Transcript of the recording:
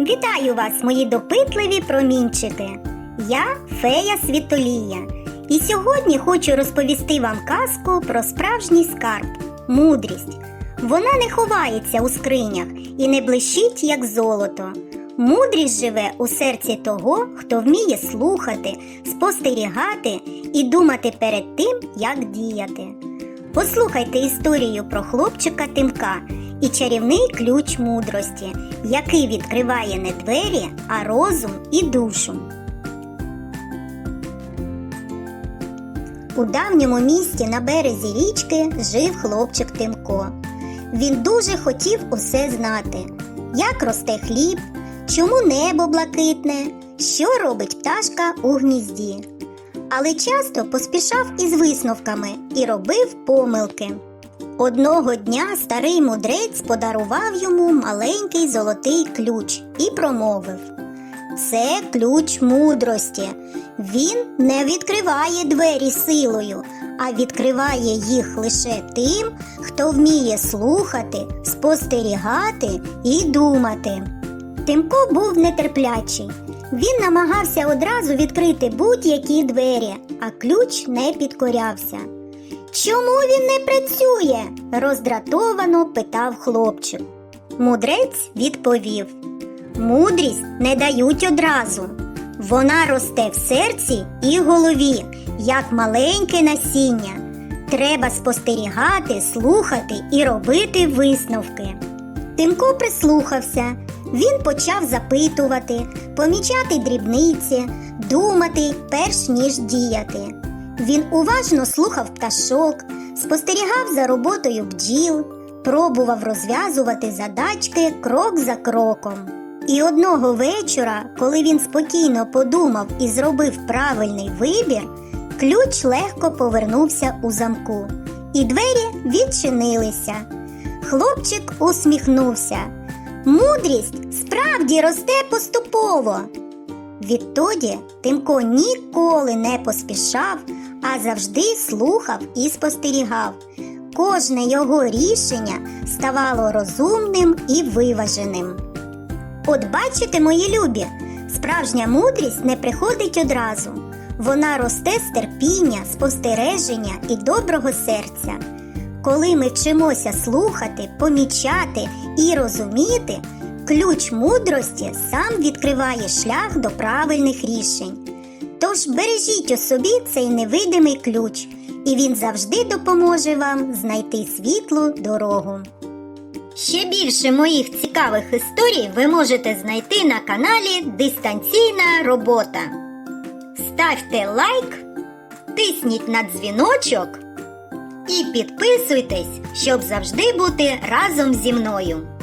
Вітаю вас, мої допитливі промінчики. Я фея Світолія. І сьогодні хочу розповісти вам казку про справжній скарб мудрість. Вона не ховається у скринях і не блищить, як золото. Мудрість живе у серці того, хто вміє слухати, спостерігати і думати перед тим, як діяти. Послухайте історію про хлопчика Тимка і чарівний ключ мудрості, який відкриває не двері, а розум і душу. У давньому місті на березі річки жив хлопчик Тимко. Він дуже хотів усе знати, як росте хліб, чому небо блакитне, що робить пташка у гнізді. Але часто поспішав із висновками і робив помилки. Одного дня старий мудрець подарував йому маленький золотий ключ і промовив: Це ключ мудрості. Він не відкриває двері силою, а відкриває їх лише тим, хто вміє слухати, спостерігати і думати. Тимко був нетерплячий. Він намагався одразу відкрити будь-які двері, а ключ не підкорявся. Чому він не працює? роздратовано питав хлопчик. Мудрець відповів: Мудрість не дають одразу. Вона росте в серці і голові, як маленьке насіння. Треба спостерігати, слухати і робити висновки. Тимко прислухався. Він почав запитувати, помічати дрібниці, думати, перш ніж діяти. Він уважно слухав пташок, спостерігав за роботою бджіл, пробував розв'язувати задачки крок за кроком. І одного вечора, коли він спокійно подумав і зробив правильний вибір, ключ легко повернувся у замку, і двері відчинилися. Хлопчик усміхнувся. Мудрість справді росте поступово. Відтоді Тимко ніколи не поспішав, а завжди слухав і спостерігав. Кожне його рішення ставало розумним і виваженим. От бачите, мої любі, справжня мудрість не приходить одразу. Вона росте з терпіння, спостереження і доброго серця. Коли ми вчимося слухати, помічати і розуміти, ключ мудрості сам відкриває шлях до правильних рішень. Тож бережіть у собі цей невидимий ключ, і він завжди допоможе вам знайти світлу дорогу. Ще більше моїх цікавих історій ви можете знайти на каналі Дистанційна робота. Ставте лайк, тисніть на дзвіночок і підписуйтесь, щоб завжди бути разом зі мною.